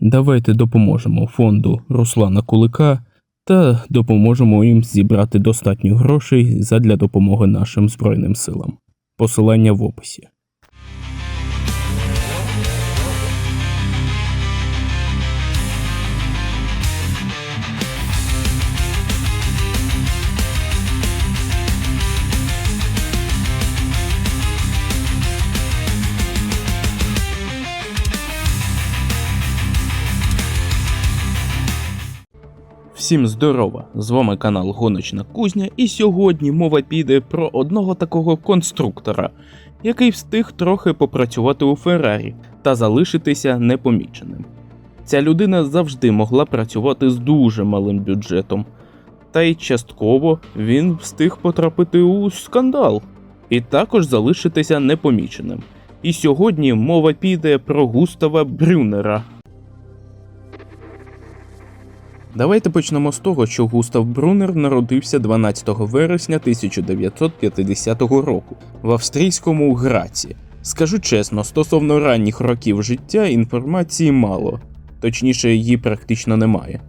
Давайте допоможемо фонду Руслана Кулика та допоможемо їм зібрати достатньо грошей задля допомоги нашим Збройним силам. Посилання в описі. Всім здорова! З вами канал Гоночна Кузня, і сьогодні мова піде про одного такого конструктора, який встиг трохи попрацювати у Феррарі та залишитися непоміченим. Ця людина завжди могла працювати з дуже малим бюджетом, та й частково він встиг потрапити у скандал і також залишитися непоміченим. І сьогодні мова піде про Густава Брюнера, Давайте почнемо з того, що Густав Брунер народився 12 вересня 1950 року в австрійському Граці. Скажу чесно, стосовно ранніх років життя інформації мало, точніше, її практично немає.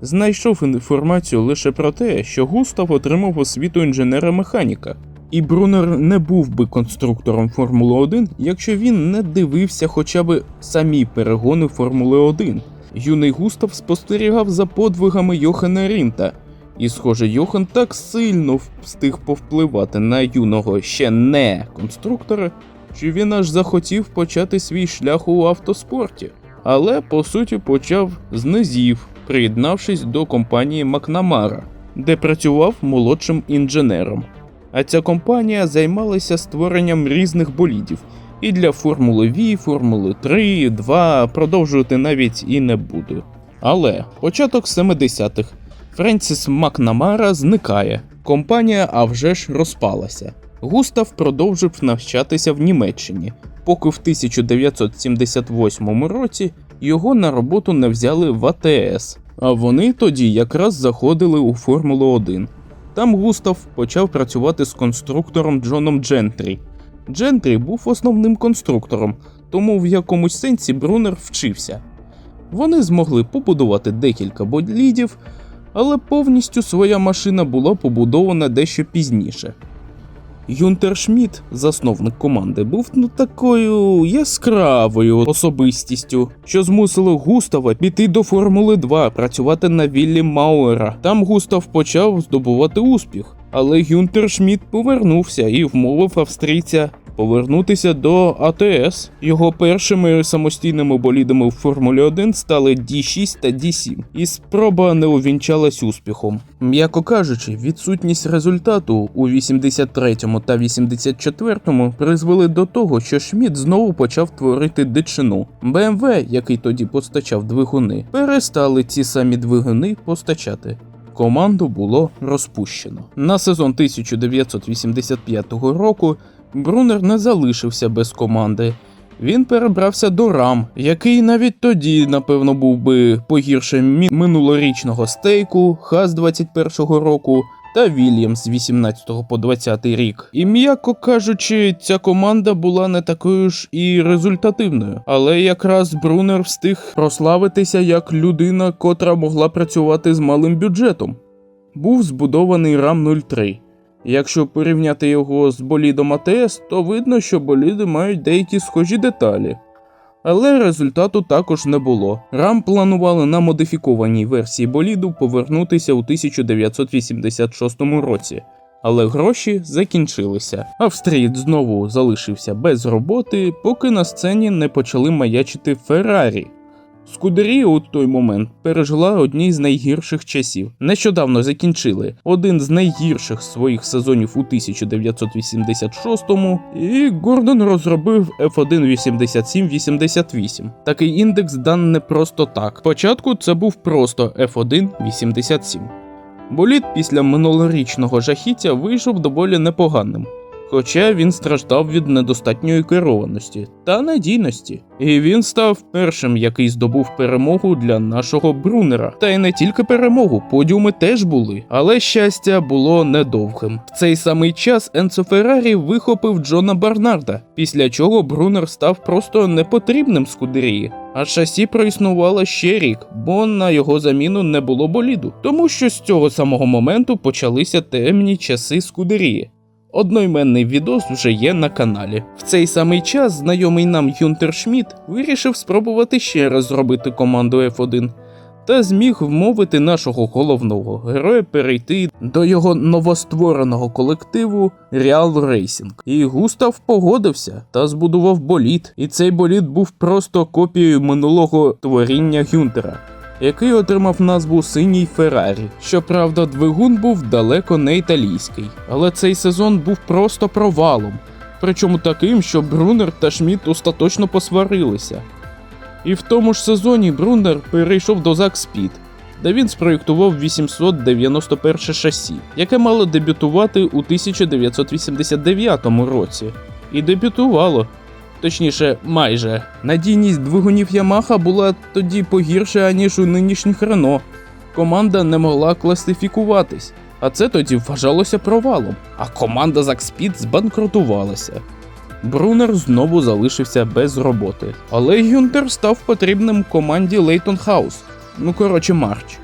Знайшов інформацію лише про те, що Густав отримав освіту інженера-механіка, і Брунер не був би конструктором Формули 1, якщо він не дивився хоча б самі перегони Формули 1. Юний Густав спостерігав за подвигами Йохана Рінта, і, схоже, Йохан так сильно встиг повпливати на юного ще не конструктора, що він аж захотів почати свій шлях у автоспорті. Але по суті почав з низів, приєднавшись до компанії Макнамара, де працював молодшим інженером. А ця компанія займалася створенням різних болідів, і для Формули V, Формули 3, 2 продовжувати навіть і не буду. Але початок 70-х. Френсіс Макнамара зникає. Компанія а вже ж розпалася. Густав продовжив навчатися в Німеччині, поки в 1978 році його на роботу не взяли в АТС. А вони тоді якраз заходили у Формулу 1. Там Густав почав працювати з конструктором Джоном Джентрі. Джентрі був основним конструктором, тому в якомусь сенсі Брунер вчився. Вони змогли побудувати декілька болідів, але повністю своя машина була побудована дещо пізніше. Юнтер Шмідт, засновник команди, був ну такою яскравою особистістю, що змусило Густава піти до Формули 2, працювати на віллі Мауера. Там Густав почав здобувати успіх, але Гюнтер Шмідт повернувся і вмовив австрійця повернутися до АТС. Його першими самостійними болідами в Формулі 1 стали D6 та D7, і спроба не увінчалась успіхом. М'яко кажучи, відсутність результату у 83-му та 84-му призвели до того, що Шмідт знову почав творити дичину. BMW, який тоді постачав двигуни, перестали ці самі двигуни постачати. Команду було розпущено. На сезон 1985 року Брунер не залишився без команди. Він перебрався до Рам, який навіть тоді, напевно, був би погірше минулорічного стейку, Хас 21-го року та Вільямс з 18 по 20 рік. І м'яко кажучи, ця команда була не такою ж і результативною. Але якраз Брунер встиг прославитися як людина, котра могла працювати з малим бюджетом. Був збудований Рам 03. Якщо порівняти його з болідом АТС, то видно, що боліди мають деякі схожі деталі. Але результату також не було. Рам планували на модифікованій версії боліду повернутися у 1986 році, але гроші закінчилися. Австрієць знову залишився без роботи, поки на сцені не почали маячити Феррарі. Скудерія у той момент пережила одні з найгірших часів. Нещодавно закінчили один з найгірших своїх сезонів у 1986-му, і Гордон розробив F1 8788. Такий індекс дан не просто так. Спочатку це був просто F1 87. Болід після минулорічного жахіття вийшов доволі непоганим. Хоча він страждав від недостатньої керованості та надійності, і він став першим, який здобув перемогу для нашого Брунера. Та й не тільки перемогу, подіуми теж були, але щастя було недовгим. В цей самий час Енцо Феррарі вихопив Джона Барнарда, після чого Брунер став просто непотрібним Скудерії. А шасі проіснувало ще рік, бо на його заміну не було боліду, тому що з цього самого моменту почалися темні часи Скудерії. Одноіменний відос вже є на каналі. В цей самий час знайомий нам Юнтер Шмідт вирішив спробувати ще раз зробити команду F1 та зміг вмовити нашого головного героя перейти до його новоствореного колективу Real Racing. І Густав погодився та збудував болід. І цей болід був просто копією минулого творіння Гюнтера. Який отримав назву Синій Феррарі. Щоправда, двигун був далеко не італійський, але цей сезон був просто провалом, причому таким, що Брунер та Шмідт остаточно посварилися. І в тому ж сезоні Брунер перейшов до Зак Спід, де він спроєктував 891 шасі, яке мало дебютувати у 1989 році. І дебютувало. Точніше, майже. Надійність двигунів Ямаха була тоді погірша, аніж у нинішніх Рено. Команда не могла класифікуватись, а це тоді вважалося провалом. А команда Закспід збанкрутувалася. Брунер знову залишився без роботи. Але Гюнтер став потрібним команді Лейтон Хаус. Ну коротше, Марч.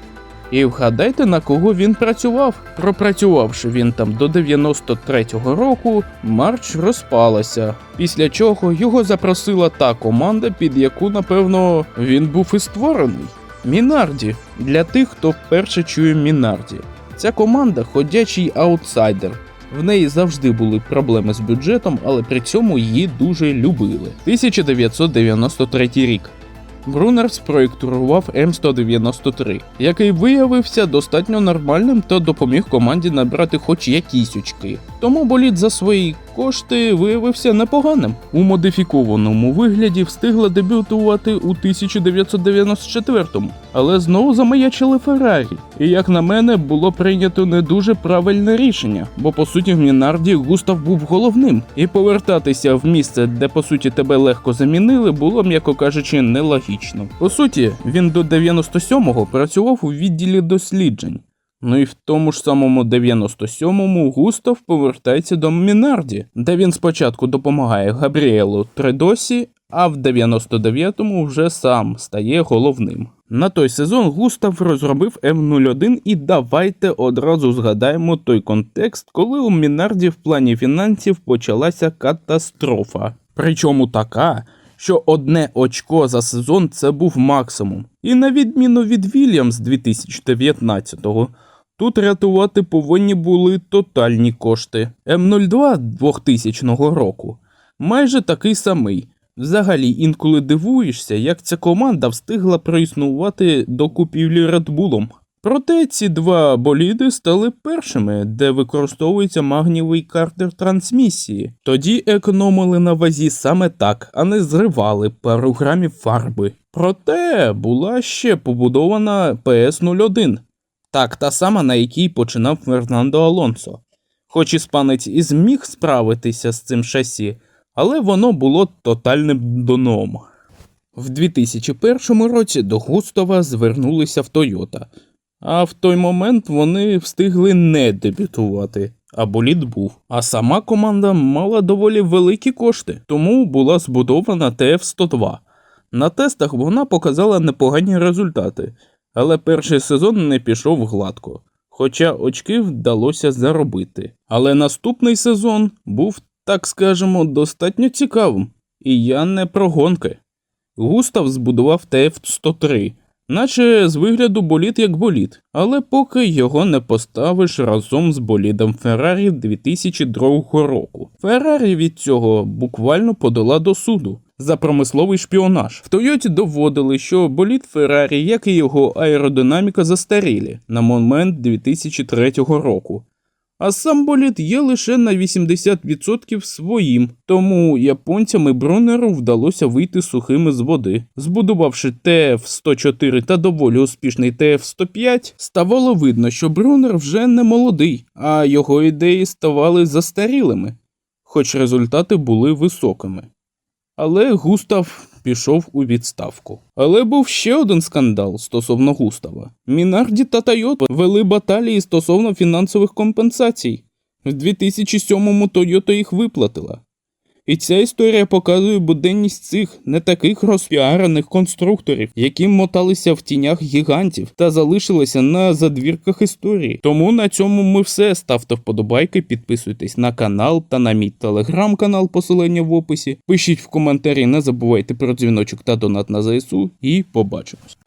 І вгадайте, на кого він працював. Пропрацювавши він там до 93-го року, Марч розпалася. Після чого його запросила та команда, під яку, напевно, він був і створений. Мінарді. Для тих, хто вперше чує Мінарді. Ця команда ходячий аутсайдер. В неї завжди були проблеми з бюджетом, але при цьому її дуже любили. 1993 рік. Брунер спроєктував М193, який виявився достатньо нормальним та допоміг команді набрати хоч якісь очки. Тому болід за свої кошти виявився непоганим. У модифікованому вигляді встигла дебютувати у 1994-му, але знову замаячили Феррарі. І як на мене, було прийнято не дуже правильне рішення, бо по суті в Мінарді Густав був головним, і повертатися в місце, де по суті тебе легко замінили, було, м'яко кажучи, нелогічно. По суті, він до 97-го працював у відділі досліджень. Ну і в тому ж самому 97-му Густав повертається до Мінарді, де він спочатку допомагає Габріелу Тредосі, а в 99-му вже сам стає головним. На той сезон Густав розробив М01 і давайте одразу згадаємо той контекст, коли у Мінарді в плані фінансів почалася катастрофа. Причому така, що одне очко за сезон це був максимум. І на відміну від Вільямс 2019-го, тут рятувати повинні були тотальні кошти. М02 2000 року майже такий самий. Взагалі інколи дивуєшся, як ця команда встигла проіснувати до купівлі Редбулом. Проте ці два боліди стали першими, де використовується магнієвий картер трансмісії. Тоді економили на вазі саме так, а не зривали пару грамів фарби. Проте була ще побудована PS01, так та сама, на якій починав Фернандо Алонсо. Хоч іспанець і зміг справитися з цим шасі, але воно було тотальним доном. В 2001 році до Густова звернулися в Тойота, а в той момент вони встигли не дебютувати, а болід був. А сама команда мала доволі великі кошти, тому була збудована ТФ-102. На тестах вона показала непогані результати, але перший сезон не пішов гладко, хоча очки вдалося заробити. Але наступний сезон був, так скажемо, достатньо цікавим, і я не про гонки. Густав збудував ТФ-103, наче з вигляду боліт як боліт, але поки його не поставиш разом з болідом Феррарі 2002 року. Феррарі від цього буквально подала до суду за промисловий шпіонаж. В Тойоті доводили, що боліт Феррарі, як і його аеродинаміка, застарілі на момент 2003 року. А сам є лише на 80% своїм, тому японцям і Брунеру вдалося вийти сухими з води. Збудувавши ТФ-104 та доволі успішний ТФ-105, ставало видно, що Брунер вже не молодий, а його ідеї ставали застарілими, хоч результати були високими. Але Густав пішов у відставку. Але був ще один скандал стосовно Густава. Мінарді та Тойота вели баталії стосовно фінансових компенсацій. В 2007-му Тойота їх виплатила. І ця історія показує буденність цих не таких розпіарених конструкторів, які моталися в тінях гігантів та залишилися на задвірках історії. Тому на цьому ми все. Ставте вподобайки, підписуйтесь на канал та на мій телеграм-канал, посилання в описі. Пишіть в коментарі, не забувайте про дзвіночок та донат на ЗСУ, і побачимось.